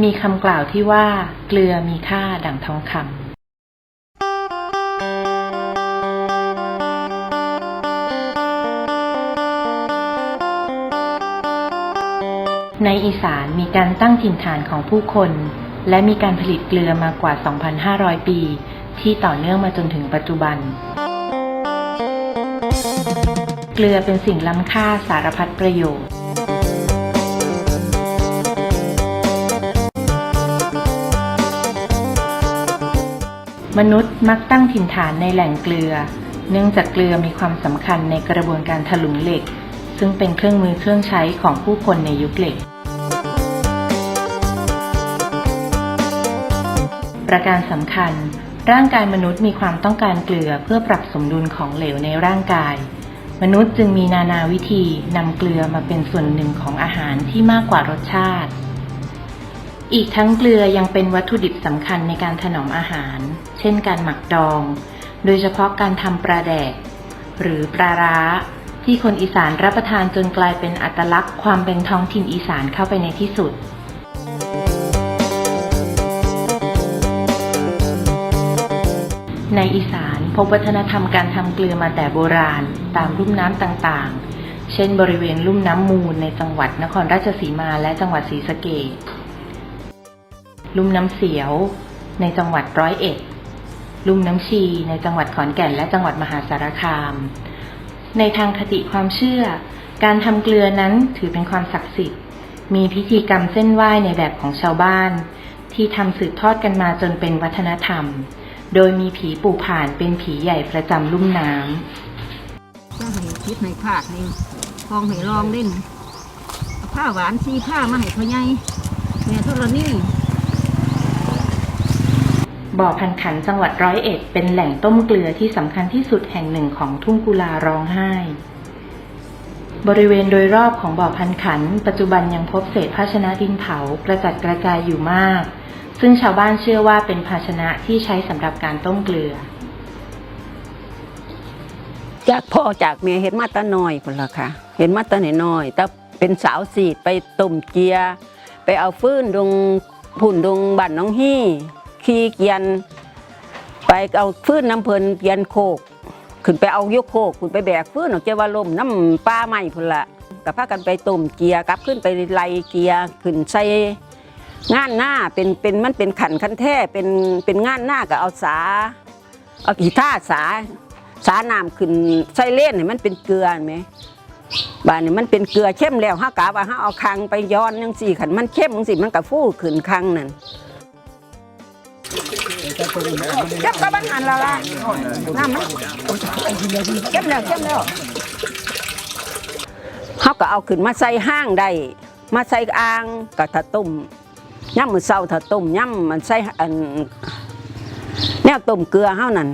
มีคำกล่าวที่ว่า เกลือมีค่าดั่งทองคำในอีสานมีการตั้งถิ่นฐานของผู้คน และมีการผลิตเกลือมากว่า 2,500 ปี ที่ต่อเนื่องมาจนถึงปัจจุบัน เกลือเป็นสิ่งล้ำค่าสารพัดประโยชน์ มนุษย์มักตั้งถิ่นฐานในแหล่งเกลือ เนื่องจากเกลือมีความสำคัญในกระบวนการถลุงเหล็ก ซึ่งเป็นเครื่องมือเครื่องใช้ของผู้คนในยุคเหล็ก ประการสำคัญ ร่างกายมนุษย์มีความต้องการเกลือเพื่อปรับสมดุลของเหลวในร่างกาย มนุษย์จึงมีนานาวิธีนำเกลือมาเป็นส่วนหนึ่งของอาหารที่มากกว่ารสชาติ อีกทั้งเกลือยังเป็นวัตถุดิบสำคัญในการถนอมอาหาร เช่นการหมักดอง โดยเฉพาะการทำปลาแดก หรือปลาร้า ที่คนอีสานรับประทานจนกลายเป็นอัตลักษณ์ความเป็นท้องถิ่นอีสานเข้าไปในที่สุดในอีสานพบวัฒนธรรมการทำเกลือมาแต่โบราณ ตามลุ่มน้ำต่างๆ เช่นบริเวณลุ่มน้ำมูลในจังหวัดนครราชสีมาและจังหวัดศรีสะเกษ ลุ่มน้ำเสียว ในจังหวัดร้อยเอ็ด ลุ่มน้ำชี ในจังหวัดขอนแก่น และจังหวัดมหาสารคาม ในทางคติความเชื่อ การทำเกลือนั้นถือเป็นความศักดิ์สิทธิ์ มีพิธีกรรมเส้นไหว้ในแบบของชาวบ้าน ที่ทำสืบทอดกันมาจนเป็นวัฒนธรรม โดยมีผีปู่ผ่านเป็นผีใหญ่ประจำลุ่มน้ำก็ให้คิดให้ภาคนี่คลองให้ลองเล่นผ้าหวานซีผ้ามาให้พ่อใหญ่แม่ธรณี บ่อพันขันจังหวัดร้อยเอ็ดเป็นแหล่งต้มเกลือที่สำคัญที่สุดแห่งหนึ่งของทุ่งกุลาร้องไห้ บริเวณโดยรอบของบ่อพันขัน ปัจจุบันยังพบเศษภาชนะดินเผากระจัดกระจายอยู่มาก ซึ่งชาวบ้านเชื่อว่าเป็นภาชนะที่ใช้สำหรับการต้มเกลือ จากพ่อจากแม่เห็นมาตาน้อยคนละค่ะ เห็นมาตาน้อยแต่เป็นสาวสีดไปต้มเกียร์ไปเอาฟื้นดงผุ่นดงบ้านน้องฮี่ ขี่เกียน ไปเอาฟื้นน้ำเพลินเกียนโคก ขึ้นไปเอายกโคกขึ้นไปแบกฟื้นออกจากว่าลมน้ำป้าใหม่พุ่นละกับพากันไปต้มเกียร์กลับขึ้นไปไล่เกียร์ขึ้นใส่งานหน้าเป็นเป็นมันเป็นขันคันแท้เป็นเป็นงานหน้าก็เอาสาเอากีท่าสาสาน้ำขึ้นใส่เล่นให้มันเป็นเกลือไหมบ้านนี่มันเป็นเกลือเข้มแล้วห้ากะว่าห้าเอาคังไปย้อนยังสี่ขันมันเข้มจังสิมันก็ฟูขึ้นคังนั่น เก็บกับบ้านหันและละน้ำมันเข้มแล้วเข้มแล้วเขาก็เอาขึ้นมาใส่ห้างได้มาใส่อ่างกับถ้าต้มย่ำมือเศร้าถ้าต้มย่ำมันใส่อันแนวต้มเกลือเฮานั่น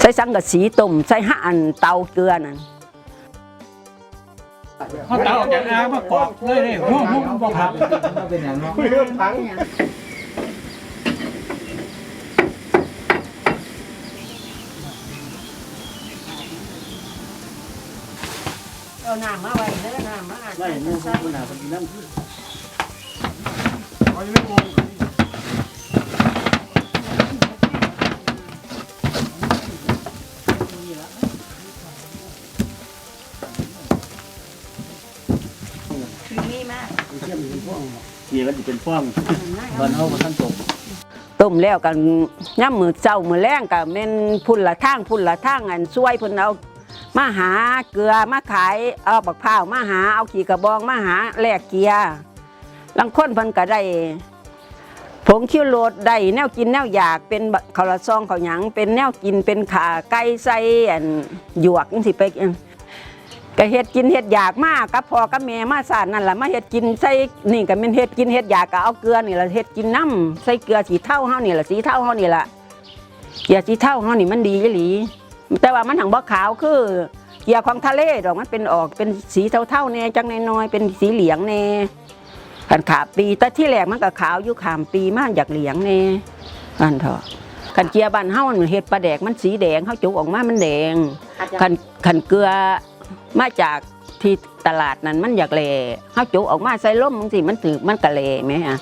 ใส่สังกะสีต้มใส่ห่านเตาเกลือนั่นเขาตาออกจากน้ำมากรอกเลยนี่หัวมุ้งบอกครับ เอาน้ำมาไว้เด้อน้ำมาไม่มุ้งคุณนาเป็นน้ำขึ้นนี่มากนี่มันจะเป็นฟ้องตอนเขามาทั้งจบต้มแล้วกันย่ำมือเจ้ามือแรงกับเม่นพุ่นละทางพุ่นละทางอันช่วยพุ่นเอา มาหาเกลือมาขายเอาบักพร้าวมาหาเอาขี่กระบองมาหาแลกเกียร์ลังคนเพิ่นก็ได้ผงคิ้วโรดได้แนวกินแนวอยากเป็นข้าวละซองข้าวหยังเป็นแนวกินเป็นขาไก่ใส่อันหยวกจังสิไปก็เฮ็ดกินเฮ็ดอยากมากกับพ่อกับแม่มาสานนั่นแหละมาเฮ็ดกินใส่นี่ก็เป็นเฮ็ดกินเฮ็ดอยากก็เอาเกลือนี่แหละเฮ็ดกินน้ำใส่เกลือสีเท่าเฮานี่แหละสีเท่าเฮานี่แหละเกลือสีเท่าเฮานี่มันดีอีหลี แต่ว่ามันหังบ่ขาวคือเกลือของทะเลดอกมันเป็นออกเป็นสีเท่าๆแน่จังน้อยๆเป็นสีเหลืองแน่ขันขาปีแต่ที่แรกมันก็ขาวอยู่ขามปีมันอยากเหลืองแน่อันเถอะขันเกลือบ้านเฮามันเฮ็ดปลาแดกมันสีแดงเฮาจุกออกมามันแดงขันขันเกลือมาจากที่ตลาดนั้นมันอยากเละเฮาจุออกมาใส่ล่มบางสิมันถือมันกะเละไหมฮะ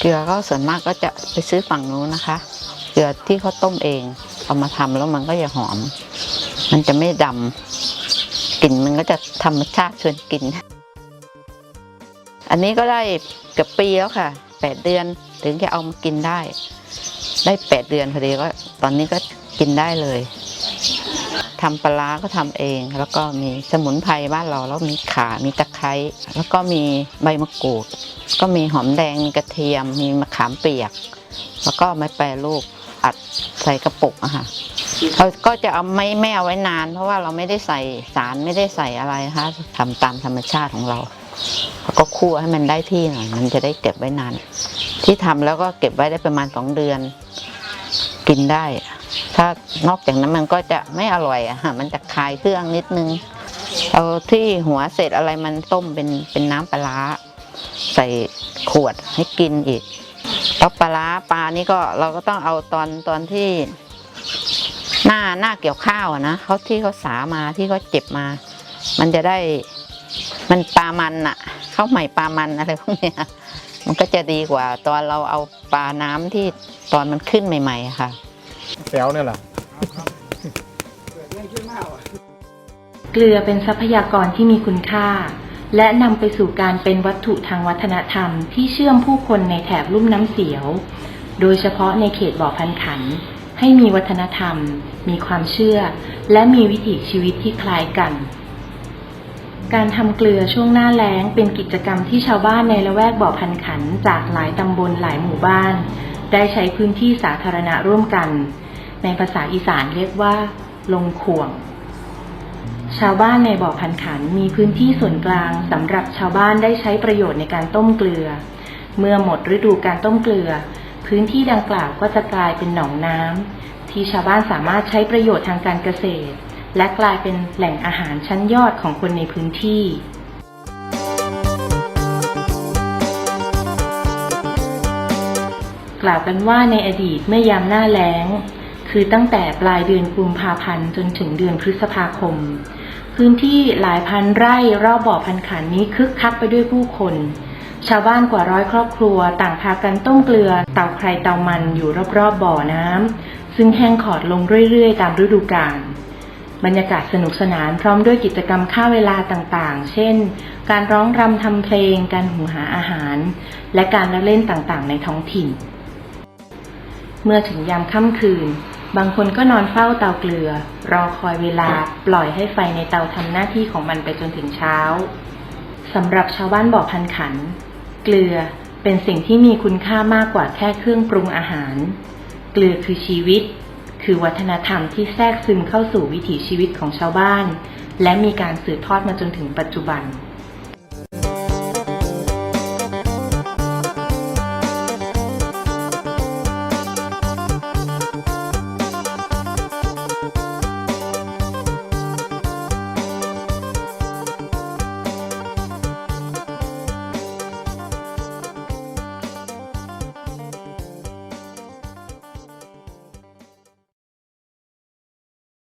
เกลือก็ส่วนมากก็จะไปซื้อฝั่งนู้นนะคะ เกลือที่เขาต้มเอง เอามาทำแล้วมันก็จะหอม มันจะไม่ดำกลิ่นมันก็จะธรรมชาติชวนกิน อันนี้ก็ได้เกือบปีแล้วค่ะแปดเดือนถึงจะเอามากินได้ ได้แปดเดือนพอดีก็ ตอนนี้ก็กินได้เลยทำปลาร้าก็ทำเอง แล้วก็มีสมุนไพรบ้านเราแล้วมีขามีตะไคร้แล้วก็มีใบมะกรูด ก็มีหอมแดงมีกระเทียม มีมะขามเปียก แล้วก็ไม่แปรรูป อัดใส่กระปุกอะค่ะเขาก็จะเอาไม่ไม่เอาไว้นาน เพราะว่าเราไม่ได้ใส่สารไม่ได้ใส่อะไรนะคะทำตามธรรมชาติของเราแล้วก็คั่วให้มันได้ที่หน่อยมันจะได้เก็บไว้นาน ที่ทำแล้วก็เก็บไว้ได้ประมาณสองเดือน กินได้ ถ้านอกจากนั้นมันก็จะไม่อร่อยอะค่ะมันจะคายเครื่องนิดนึงเอาที่หัวเสร็จอะไรมันต้มเป็นเป็นน้ำปลาร้าใส่ขวดให้กินอีก แล้วปลาร้าปลานี่ก็เราก็ต้องเอาตอนตอนที่หน้าหน้าเกี่ยวข้าวอะนะเขาที่เขาสามาที่เขาเจ็บมา มันจะได้มันปลามันอะข้าวใหม่ปลามันอะไรพวกเนี้ยมันก็จะดีกว่า ตอนเราเอาปลาน้ำที่ตอนมันขึ้นใหม่ๆอะค่ะแปวเนี่ยแหละเกลือเป็นทรัพยากรที่มีคุณค่า และนำไปสู่การเป็นวัตถุทางวัฒนธรรมที่เชื่อมผู้คนในแถบลุ่มน้ำเสียว โดยเฉพาะในเขตบ่อพันขัน ให้มีวัฒนธรรม มีความเชื่อ และมีวิถีชีวิตที่คล้ายกัน การทำเกลือช่วงหน้าแล้งเป็นกิจกรรมที่ชาวบ้านในละแวกบ่อพันขันจากหลายตำบลหลายหมู่บ้าน ได้ใช้พื้นที่สาธารณะร่วมกัน ในภาษาอีสานเรียกว่า ลงข่วง ชาวบ้านในบ่อพันขันมีพื้นที่ส่วนกลางสำหรับชาวบ้านได้ใช้ประโยชน์ในการต้มเกลือ เมื่อหมดฤดูการต้มเกลือ พื้นที่ดังกล่าวก็จะกลายเป็นหนองน้ำที่ชาวบ้านสามารถใช้ประโยชน์ทางการเกษตร และกลายเป็นแหล่งอาหารชั้นยอดของคนในพื้นที่กล่าวกันว่าในอดีตเมื่อยามหน้าแล้ง คือตั้งแต่ปลายเดือนกุมภาพันธ์จนถึงเดือนพฤษภาคม พื้นที่หลายพันไร่รอบบ่อพันขันนี้คึกคักไปด้วยผู้คน ชาวบ้านกว่าร้อยครอบครัว ต่างพากันต้มเกลือ เตาใครเตามันอยู่รอบๆบ่อน้ำซึ่งแห้งขอดลงเรื่อยๆ ตามฤดูกาลบรรยากาศสนุกสนานพร้อมด้วยกิจกรรมค่าเวลาต่างๆ เช่น การร้องรำทำเพลง การหุงหาอาหาร และการละเล่นต่างๆ ในท้องถิ่น เมื่อถึงยามค่ำคืน บางคนก็นอนเฝ้าเตาเกลือ รอคอยเวลาปล่อยให้ไฟในเตาทำหน้าที่ของมันไปจนถึงเช้าสำหรับชาวบ้านบ่อพันขัน เกลือเป็นสิ่งที่มีคุณค่ามากกว่าแค่เครื่องปรุงอาหาร เกลือคือชีวิต คือวัฒนธรรมที่แทรกซึมเข้าสู่วิถีชีวิตของชาวบ้าน และมีการสืบทอดมาจนถึงปัจจุบัน